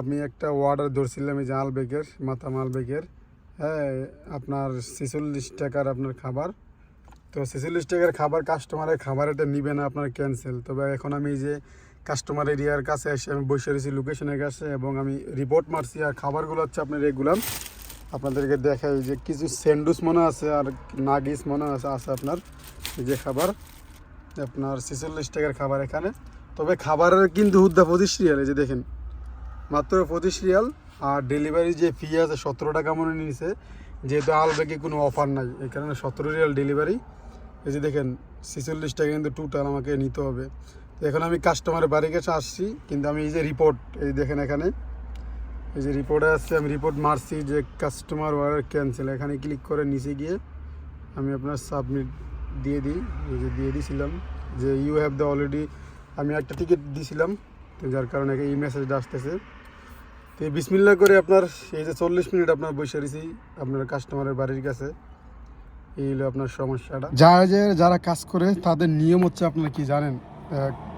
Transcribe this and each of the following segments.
আমি একটা অর্ডার ধরছিলাম, এই যে আলবেগের মাথা মালবেগের হ্যাঁ আপনার ছেচল্লিশ টাকার আপনার খাবার। তো ছেচল্লিশ টাকার খাবার কাস্টমারের খাবার এটা নিবে না, আপনার ক্যান্সেল তবে এখন আমি যে কাস্টমার এরিয়ার কাছে এসে আমি বসে রয়েছি লোকেশনের কাছে এবং আমি রিপোর্ট মারছি আর খাবারগুলো হচ্ছে আপনার রেগুলার আপনাদেরকে দেখাই যে কিছু স্যান্ডুস মনে আছে আর নাগিস মনে আছে আছে আপনার। যে খাবার, আপনার ছেচল্লিশ টাকার খাবার এখানে। তবে খাবারের কিন্তু হুদ্দা পঁচিশ যে দেখেন। মাত্র পঁচিশ রিয়াল আর ডেলিভারি যে ফি আছে সতেরো টাকা মনে নিয়েছে যেহেতু আলবেগে কোনো অফার নাই, এই কারণে সতেরো রিয়াল ডেলিভারি। এই যে দেখেন, ছেচল্লিশ টাকা কিন্তু টোটাল আমাকে নিতে হবে। তো এখন আমি কাস্টমারের বাড়ির কাছে আসছি, কিন্তু আমি এই যে রিপোর্ট এই দেখেন এখানে, এই যে রিপোর্টে আসছে, আমি রিপোর্ট মারছি যে কাস্টমার অর্ডার ক্যান্সেল এখানে ক্লিক করে নিচে গিয়ে আমি আপনার সাবমিট দিয়ে দিই, এই যে দিয়ে দিয়েছিলাম যে ইউ হ্যাভ দ্য অলরেডি আমি একটা টিকিট দিয়েছিলাম তো যার কারণে এই মেসেজটা আসতেছে। তো বিসমিল্লা করে আপনার এই যে চল্লিশ মিনিট আপনার বসে রয়েছি আপনার কাস্টমারের বাড়ির কাছে। এই হলো আপনার সমস্যাটা। যে যারা কাজ করে, তাদের নিয়ম হচ্ছে আপনার কি জানেন?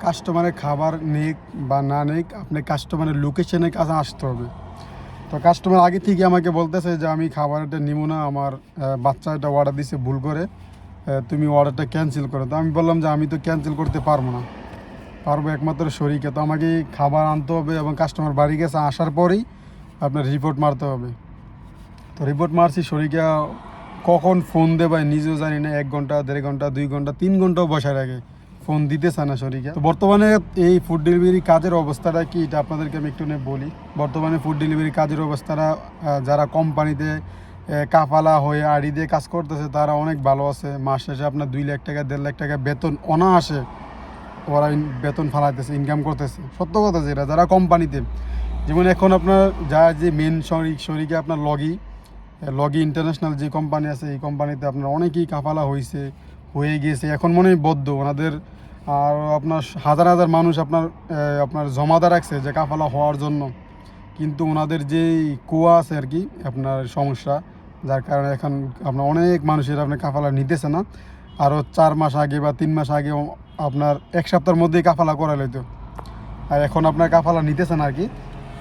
কাস্টমারের খাবার নেক বা না নেক আপনি কাস্টমারের লোকেশনের কাছে আসতে হবে। তো কাস্টমার আগে থেকে আমাকে বলতেছে যে, আমি খাবারটা নিব না, আমার বাচ্চা এটা অর্ডার দিছে ভুল করে তুমি অর্ডারটা ক্যান্সেল করো। তো আমি বললাম যে, আমি তো ক্যান্সেল করতে পারব না। পারব একমাত্র শরীরকে। তো আমাকে খাবার আনতে হবে এবং কাস্টমার বাড়ি গেছে, আসার পরেই আপনার রিপোর্ট মারতে হবে। তো রিপোর্ট মারছি, শরীরকে কখন ফোন দেবে নিজেও জানি না, এক ঘণ্টা, দেড় ঘণ্টা, দুই ঘণ্টা, তিন ঘন্টাও বসার আগে ফোন দিতেছে না শরীরকে। তো বর্তমানে এই ফুড ডেলিভারি কাজের অবস্থাটা কি, এটা আপনাদেরকে আমি একটু নিয়ে বলি। বর্তমানে ফুড ডেলিভারি কাজের অবস্থাটা যারা কোম্পানিতে কাফালা হয়ে আড়ি দিয়ে কাজ করতেছে, তারা অনেক ভালো আছে। মাস শেষে আপনার দুই লাখ টাকা, দেড় লাখ টাকা বেতন অনায়াসে ওরা বেতন ফালাইতেছে ইনকাম করতেছে। সত্য কথা যেটা, যারা কোম্পানিতে যেমন এখন আপনার যা যে মেন শরিক, শরিকে আপনার লগি লগি ইন্টারন্যাশনাল যে কোম্পানি আছে, এই কোম্পানিতে আপনার অনেকেই কাফালা হয়েছে হয়ে গিয়েছে, এখন মনে হয় বদ্ধ। ওনাদের আর আপনার হাজার হাজার মানুষ আপনার আপনার জমাদা রাখছে যে কাফালা হওয়ার জন্য। কিন্তু ওনাদের যে কুয়া আছে আর কি, আপনার সমস্যা, যার কারণে এখন আপনার অনেক মানুষের আপনার কাফালা নিতেছে না। আরও চার মাস আগে বা তিন মাস আগে আপনার এক সপ্তাহের মধ্যেই কাফালা করা লইতো। আর এখন আপনার কাফালা নিতেছেন আর কি।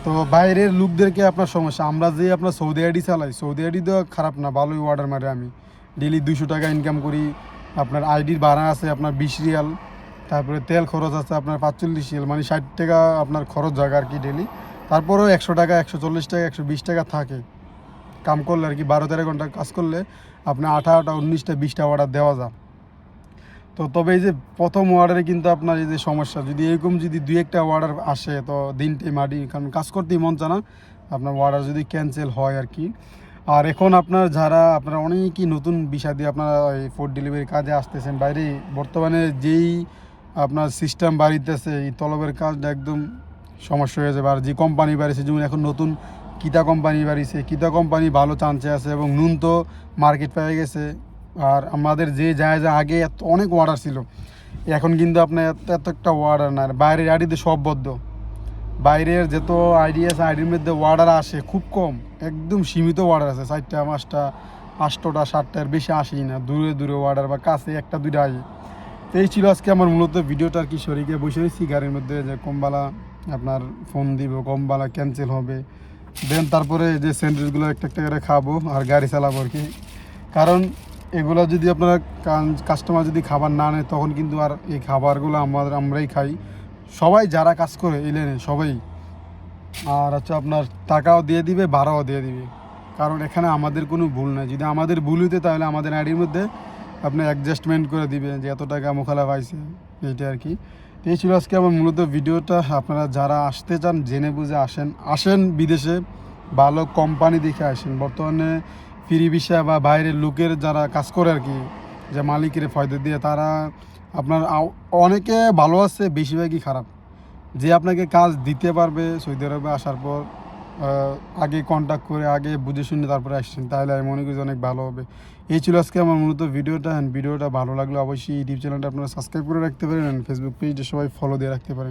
তো বাইরের লোকদেরকে আপনার সমস্যা। আমরা যে আপনার সৌদি আইডি চালাই, সৌদি আইডি তো খারাপ না, ভালোই অর্ডার মারে আমি। ডেলি দুশো টাকা ইনকাম করি। আপনার আইডির ভাড়া আছে আপনার বিশ রিয়াল। তারপরে তেল খরচ আছে আপনার পাঁচচল্লিশ রিয়াল মানে ষাট টাকা আপনার খরচ জায়গা আর কি ডেলি তারপরেও একশো টাকা, একশো চল্লিশ টাকা, একশো বিশ টাকা থাকে। কাম করলে আর কি বারো তেরো ঘণ্টা কাজ করলে আপনার আঠারোটা, উনিশটা, বিশটা অর্ডার দেওয়া যায়। তো তবে এই যে প্রথম অর্ডারে কিন্তু আপনার এই যে সমস্যা, যদি এরকম যদি দুই একটা অর্ডার আসে, তো দিনটাই মাটি কারণ কাজ করতেই মন চায় না। আপনার অর্ডার যদি ক্যান্সেল হয় আর কি। আর এখন আপনার যারা, আপনারা অনেকই নতুন বিষয় দিয়ে আপনারা এই ফুড ডেলিভারি কাজে আসতেছেন, বাইরে বর্তমানে যেই আপনার সিস্টেম বাড়িতেছে, এই তলবের কাজটা একদম সমস্যা হয়ে যাবে। আর যে কোম্পানি বাড়িছে, যেমন এখন নতুন কিতা কোম্পানি বাড়িছে, কিতা কোম্পানি ভালো চান্সে আছে এবং নুন তো মার্কেট পেয়ে গেছে। আর আমাদের যে যায় যা আগে এত অনেক অর্ডার ছিল। এখন কিন্তু আপনার এত এত একটা অর্ডার না বাইরের আইডিতে সব বদ্ধ। বাইরের যত আইডি আছে আইডির মধ্যে অর্ডার আসে খুব কম। একদম সীমিত অর্ডার আছে। চারটা, পাঁচটা আটটা সাতটার বেশি আসেই না। দূরে দূরে অর্ডার বা কাছে একটা, দুইটা আসে। তো এই ছিল আজকে আমার মূলত ভিডিওটা আর কি। শরীরে বসে রয়েছি। গাড়ির মধ্যে যে কমবালা আপনার ফোন দিব কমবালা ক্যান্সেল হবে। দেন তারপরে যে স্যান্ডউইচগুলো একটা একটা করে খাব আর গাড়ি চালাবো আর কি। কারণ এগুলো যদি আপনারা কাস্টমার যদি খাবার না নেয়, তখন কিন্তু আর এই খাবারগুলো আমাদের আমরাই খাই। সবাই যারা কাজ করে, এই লাইনে সবাই। আর হচ্ছে আপনার টাকাও দিয়ে দিবে, ভাড়াও দিয়ে দিবে। কারণ এখানে আমাদের কোনো ভুল নাই। যদি আমাদের ভুল হইতে, তাহলে আমাদের আইডির মধ্যে আপনি অ্যাডজাস্টমেন্ট করে দিবে, যে এত টাকা মোখালা পাইছে। এইটা আর কি। এই ছিল আজকে আমার মূলত ভিডিওটা। আপনারা যারা আসতে চান, জেনে বুঝে আসেন। আসেন বিদেশে, ভালো কোম্পানি দেখে আসেন। বর্তমানে ফ্রি ভিসা বা বাইরের লোকের যারা কাজ করে আর কি, যে মালিকের ফয়দা দিয়ে, তারা আপনার অনেকে ভালো আছে, বেশিরভাগই খারাপ। যে আপনাকে কাজ দিতে পারবে সৌদি আরবে আসার পর আগে কন্ট্যাক্ট করে, আগে বুঝে শুনে তারপরে আসছেন, তাহলে আমি মনে করি অনেক ভালো হবে। এই ছিল আজকে আমার মূলত ভিডিওটা ভিডিওটা ভালো লাগলে অবশ্যই ইউটিউব চ্যানেলটা আপনারা সাবস্ক্রাইব করে রাখতে পারেন ফেসবুক পেজটা সবাই ফলো দিয়ে রাখতে পারেন।